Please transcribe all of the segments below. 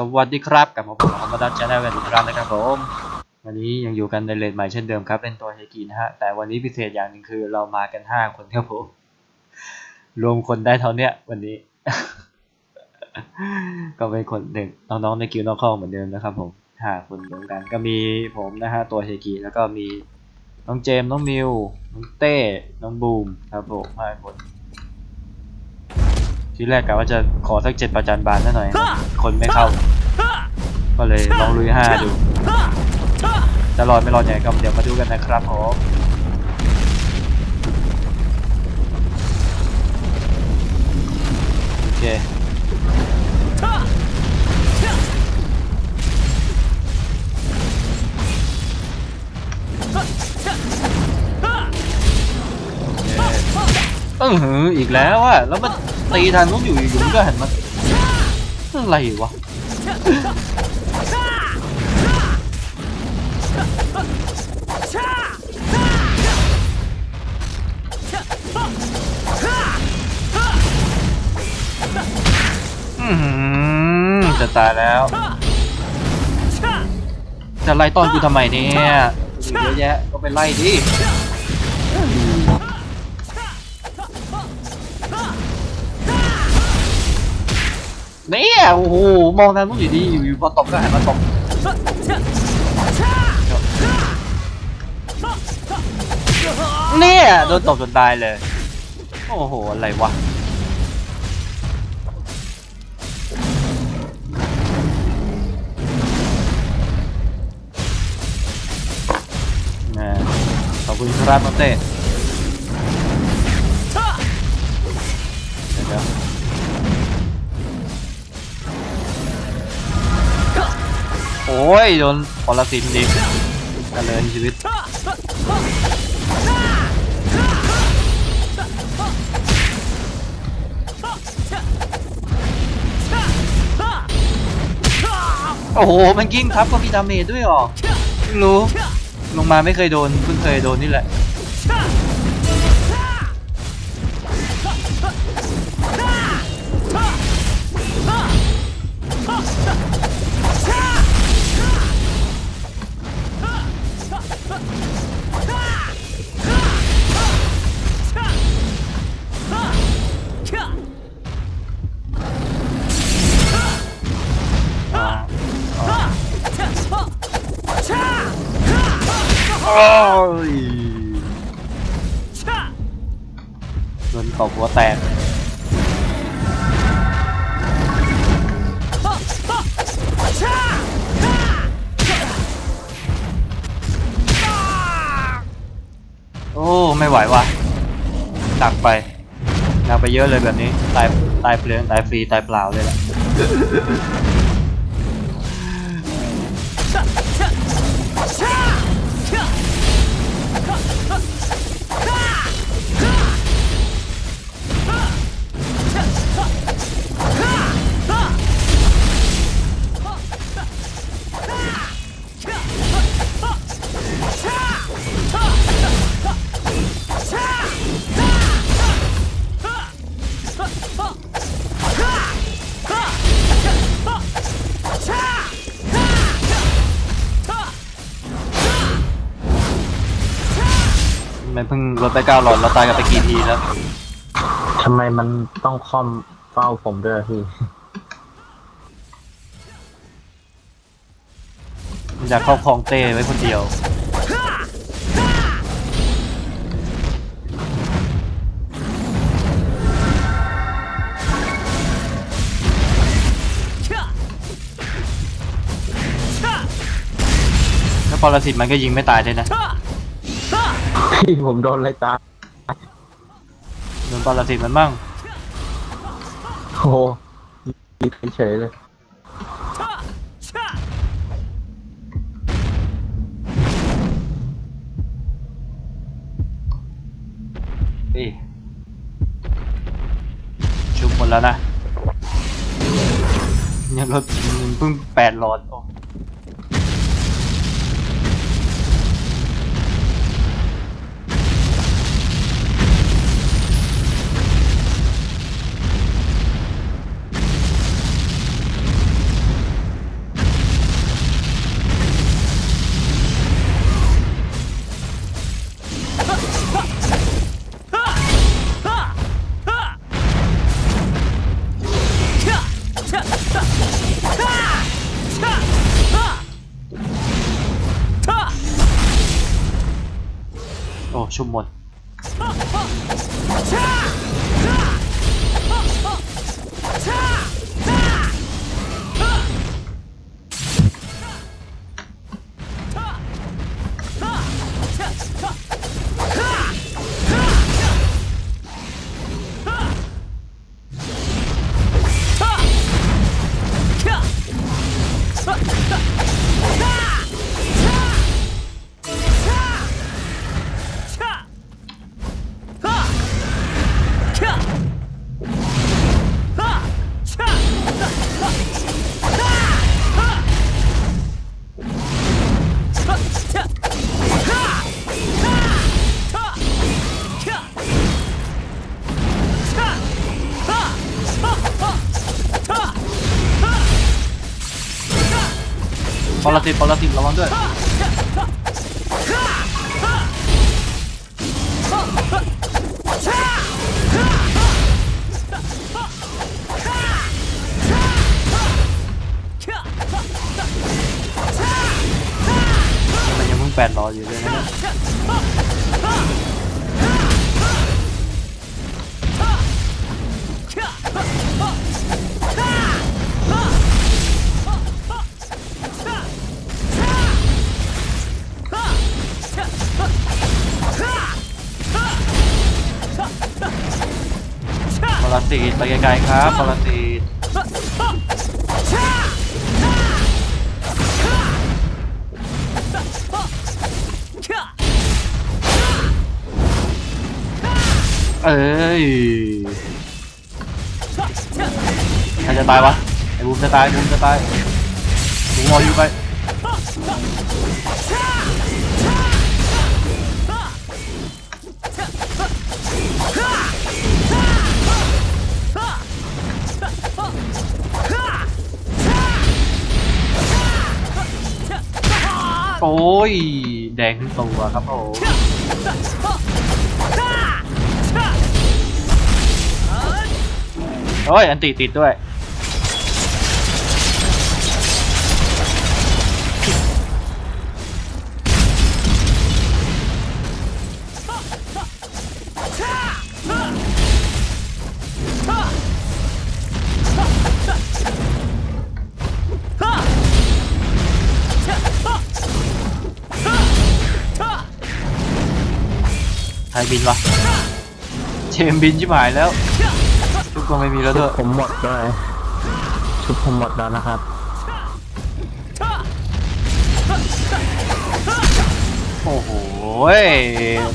สวัสดีครับกลับมาพบกับผมมาดัชแนลกันอีกครั้งนะครับผม วันนี้ยังอยู่กันในเลนใหม่เช่นเดิมครับเป็นตัวเฮกินะฮะ แต่วันนี้พิเศษอย่างหนึ่งคือเรามากัน5คนครับผม รวมคนได้เท่าเนี้ยวันนี้ ก็เป็นคนหนึ่งน้องๆในกิลด์นอกข้องเหมือนเดิมนะครับผมห้าคนรวมกันก็มีผมนะฮะตัวเฮกิแล้วก็มีน้องเจมส์น้องมิวน้องเต้น้องบูมครับผมห้าคน ที่แรกกะว่าจะขอสักเจ็ดประจันบานซะหน่อย คนไม่เข้า ก็เลยลองลุยห้าดู จะรอดไม่รอดยังไงก็เดี๋ยวมาดูกันนะครับผมโอเคเออหืออีกแล้วอะแล้วมัน ตีทันต้องอยู่อยู่ๆก็หันมาอะไรวะอื้อหือจะตายแล้ว จะไล่ต้อนกูทำไมเนี่ยเยอะแยะก็ไปไล่ดิ เนี่ยโอ้โหมองทางนู้นอยู่ดีอยู่ๆพอตบก็หันมาตบเนี่ยโดนตบจนตายเลย โอ้โห อะไรวะนะขอบคุณครับน้องเต้เดี๋ยว อ้ยโดนปรสิตดิเจริญชีวิตโอ้โห มันกิ้งทับก็มีดาเมจด้วยหรอไม่รู้ ลงมาไม่เคยโดนเพิ่งเคยโดนนี่แหละ หัวแตกโอ้ ไม่ไหวว่ะหนักไปหนักไปเยอะเลยแบบนี้ ตาย ตายเปลือง ตายฟรี ตายเปล่าเลยแหละ ดไปเก้าหลอดเราตายกันไปกี่ทีแล้วทำไมมันต้องคอมเฝ้าผมด้วยอะพี่มันอยากครอบครองเต้ไว้คนเดียว แล้วปรสิตมันก็ยิงไม่ตายเลยนะ พี่ผมโดนอะไรตายโดนปรสิตมันมั่งโอ้โหยิงเฉยๆเลยนี่ชุบหมดแล้วนะยังลดยังเพิ่งแปดหลอดโอ้โอ้ชุ่มห ม ดปรสิตปรสิตระวังด้วยมันยังเพิ่งแปดรออยู่เลยนะ ไปไกลๆครับปรสิตเอ้ยใครจะตายวะไอ้บูมจะตายบูมจะตายบูมรออยู่ไป โอ้ย แดงตัวครับผมโอ้ย อันติติดด้วย นวะเจมส์บินชิบหายแล้วทุกคนไม่มีแล้วชุด้บวยผมหมดด้วยชุบผมหมดแล้วนะครับโอ้โห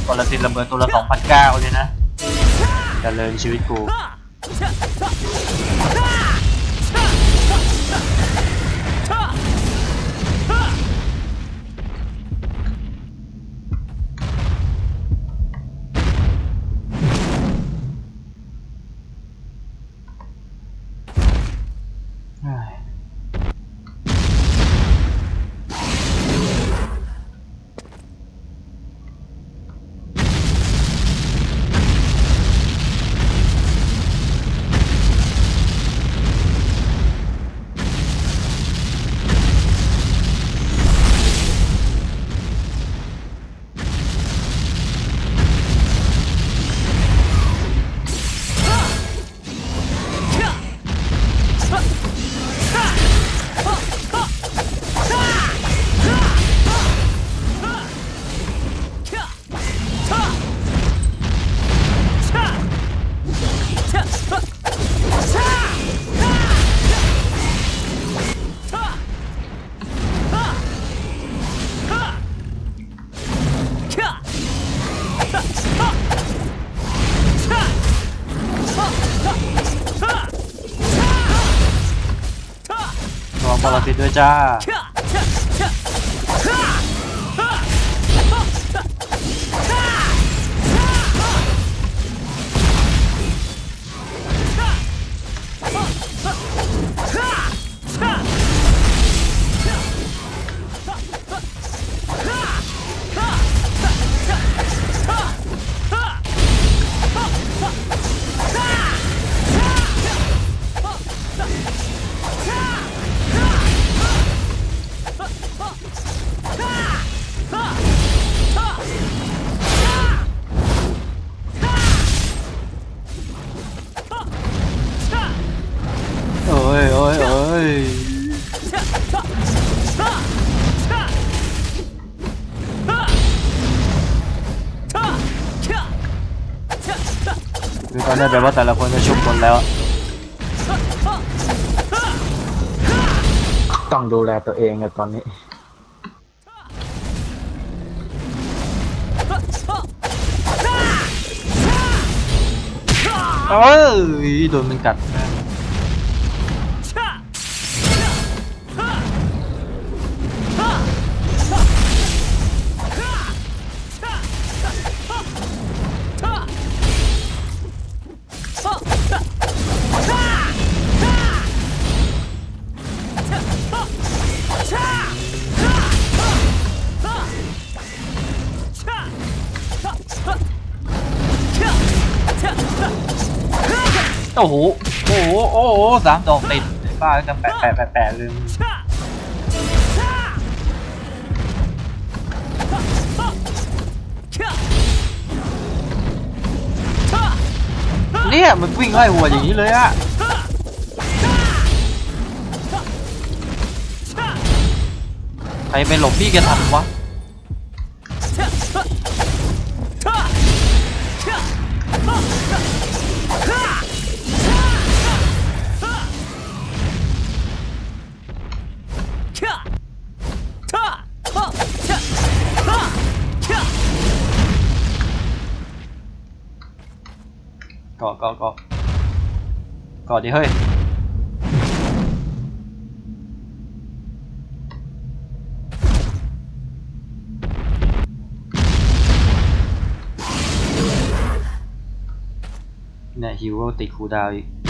ปรสิตระเบิดตัวละ2,009เลยนะเจริญชีวิตกูเจ้า คือตอนนี้แปลว่าแต่ละคนจะชุบคนแล้วต้องดูแลตัวเองอะตอนนี้ เอ้ยโดนมันกัด โอ้โห โอ้โห โอ้โหสามดอกติดบ้ากันแปะแปะแปะแปะเลยเนี่ยมันวิ่งไล่หัวอย่างนี้เลยอะใครไปหลบพี่แกทันวะ กาะเกาะเกาะเกาะดิเฮ้ยเนี่ยฮิวก็ติดคูดาวอีก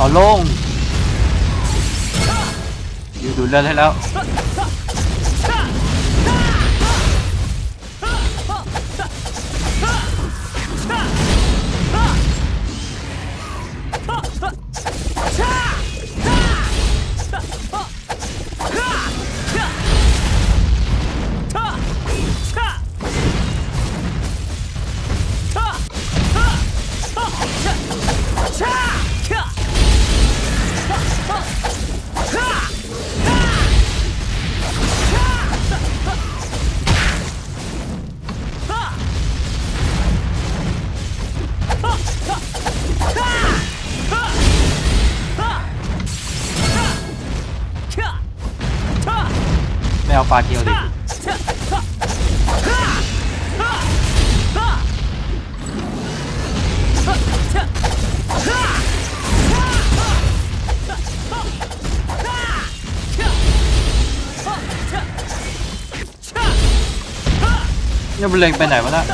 เอาลงอยู่ดูเลือดให้แล้ว มันเล็งไปไหนวะน่ะ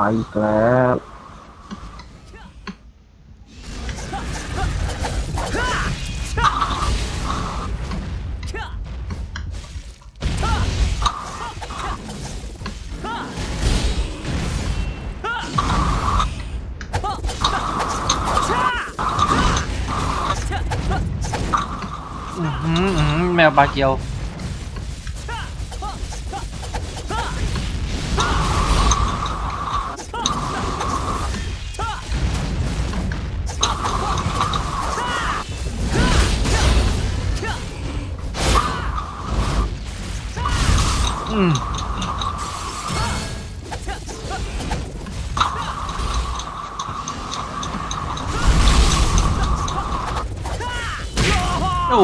มาอีกแล้วแมวปลาเกียว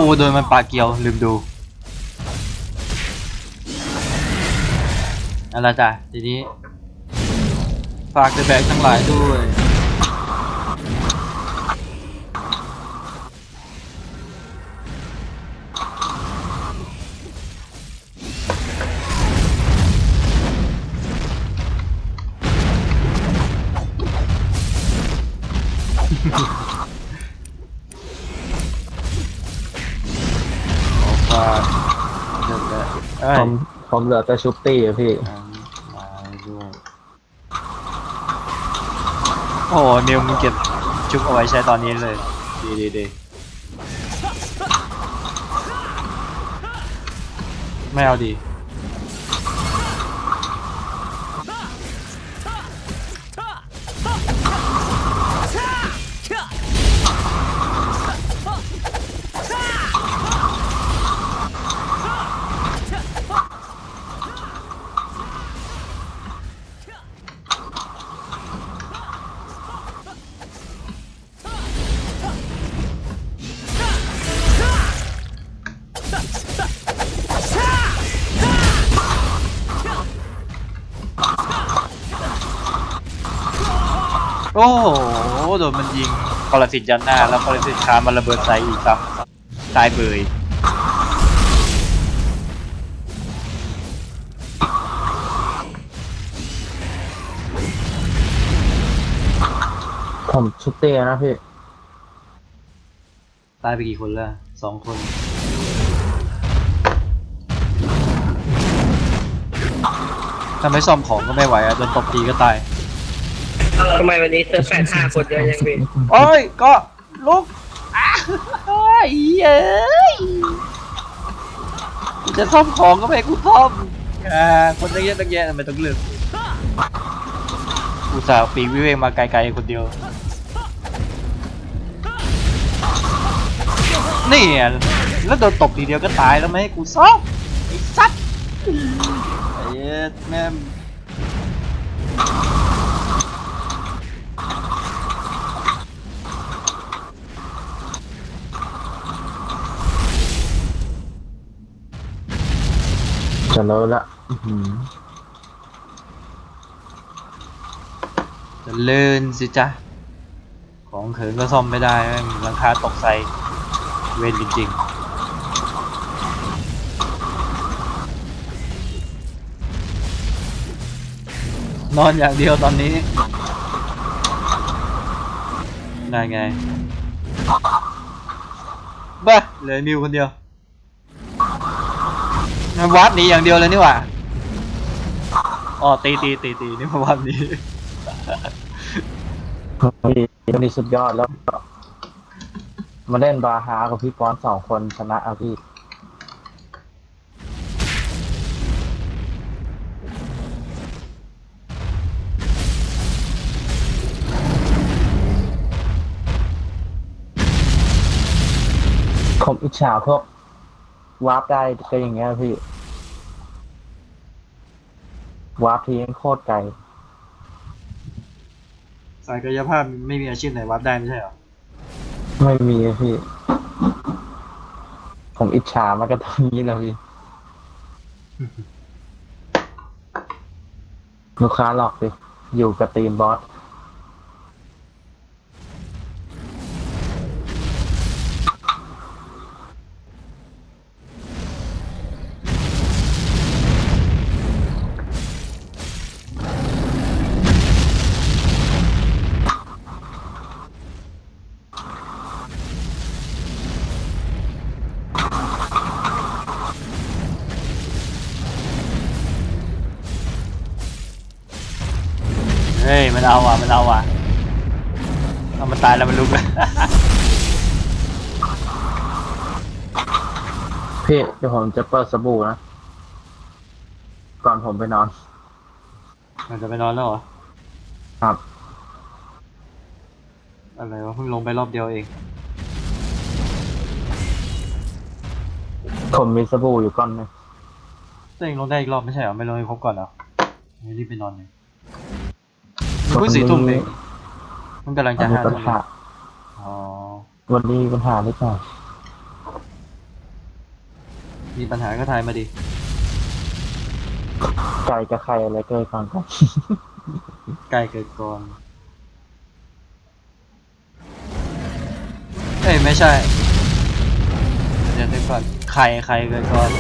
โอ้โดนมันปลาเกียวลืมดูอาละจ้ะทีนี้ฝากเดอะแบกทั้งหลายด้วย คอฝาเดอะแบกเอ้ยผมผมเหลือแต่ชุบตี้อะพี่ อันมาด้วยโอ้โหนิวมึงเก็บชุบเอาไว้ใช้ตอนนี้เลย ดีดีดีไม่เอาดี โอ้โหโดนมันยิงปรสิตยันหน้า แล้วปรสิตคามันระเบิดใส่อีกครับตายเบยผมชุบตี้นะพี่ ตายไปกี่คนแล้วสองคนถ้าไม่ซ่อมของก็ไม่ไหวอะโดนตบตีก็ตาย ทำไมวันนี้เซิร์ฟแปดห้าคนเยอะยังพี่โอ้ยก็ลุกอ้าโอ้ยเย้ยจะซ่อมของก็ไม่ให้กูซ่อมอ่าคนตั้งเยอะตั้งแยะทำไมต้องเลือกกูสาวปีกวิเวกมาไกลๆคนเดียว นี่อะแล้วโดนตบทีเดียวก็ตายแล้วไหมกูซ่อมไอ้สัตว์ไอ้เหี้ยแม่ จะเลอะละจะเลื่นสิจ๊ะ ของเขินก็ซ่อมไม่ได้แม่งหลังคาตกใส่เวนจริงๆนอนอย่างเดียวตอนนี้ได้ไงบ้าเลือมิวคนเดียว วัดหนีอย่างเดียวเลยนี่หว่าอ๋อตีตีตีตีนี่มาวัดหนี้พี่คนนี้สุดยอดแล้ว มาเล่นบาฮากับพี่ปอนสองคนชนะเอาพี่ ผมอิจฉาพวก วาร์ปได้ก็อย่างเงี้ยพี่ วาร์ปทีงโคตรไกล สายกายภาพไม่มีอาชีพไหนวัดได้ไม่ใช่เหรอ ไม่มีอะพี่ ผมอิจฉามากระตรงนี้แล้วพี่ ลูกค้าหลอกสิอยู่กับตีมบอส เฮ้ยมันเอาว่ะมันเอาว่ะเอามันตายแล้วมันลุกเลยพี่เดี๋ยวผมจะเปิดสบู่นะ ก่อนผมไปนอน มันจะไปนอนแล้วเหรอ ครับ อะไรวะเพิ่งลงไปรอบเดียวเอง ผมมีสบู่อยู่ก้อนหนึงตัวเองลงได้อีกรอบไม่ใช่เหรอ ไม่ลงให้ครบก่อนเหรอไม่รีบไปนอนเลยมัน เพิ่งสี่ทุ่มเองมันกำลังมัจะนมีห้าปัญทุ่มหาอ๋อ วันนี้มีปัญหานิดหน่อยมีปัญหาก็ทายมาดิ ไก่กับไข่อะไรเกิดก่อนกัน ไก่เกิดก่อนเอ้ยไม่ใช่ เดี๋ยวนึกก่อน ไข่ไข่เกิดก่อน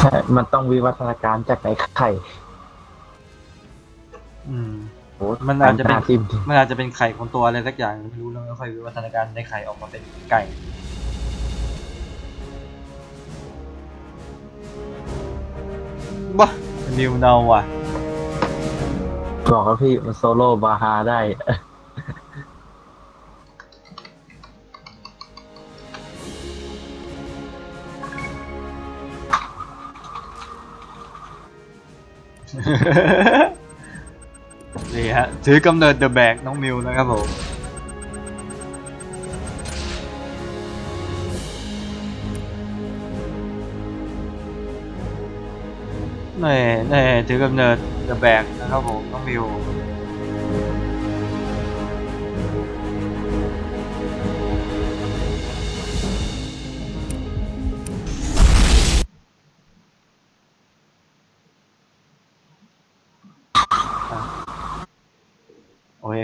ใช่มันต้องวิวัฒนาการจากไอ้ไข่ อืม โอ้มันอาจจะเป็นจิ้มดิมันอาจจะเป็นไข่ของตัวอะไรสักอย่างไม่รู้แล้วค่อยวิวัฒนาการในไข่ออกมาเป็นไก่ บ้านิวเนาว่ะ บอกว่าพี่มันโซโล่บาฮาได้นี่ฮะ ถือกำเนิดเดอะแบกน้องมิวนะครับผมนี่นี่ถือกำเนิดเดอะแบกนะครับผมน้องมิว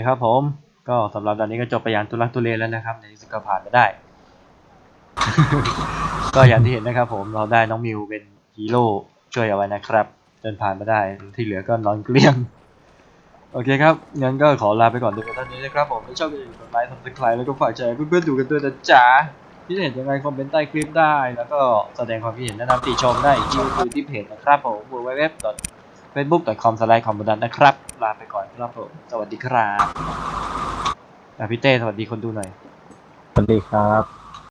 คครับผม ก็สำหรับตอนนี้ก็จบไปอย่างตุลักตุเลแล้วนะครับ ในที่สุดก็ผ่านมาได้ ก็อย่างที่เห็นนะครับผมเราได้น้องมิวเป็นฮีโร่ช่วยเอาไว้นะครับจนผ่านมาได้ที่เหลือก็นอนเกลี้ยง โอเคครับ งั้นก็ขอลาไปก่อนด้วยตอนนี้นะครับผมถ้าชอบอย่าลืมกดไลค์ subscribe แล้วก็ฝากแชร์ให้เพื่อนๆดูกันด้วยนะจ๊ะที่เห็นยังไงคอมเมนต์ใต้คลิปได้ แล้วก็แสดงความคิดเห็นแนะนำติชมได้ที่คือที่เพจนะครับผม facebook.com/combudat นะครับ ลาไปก่อนครับผม สวัสดีครับอะพี่เต้สวัสดีคนดูหน่อย สวัสดีครับ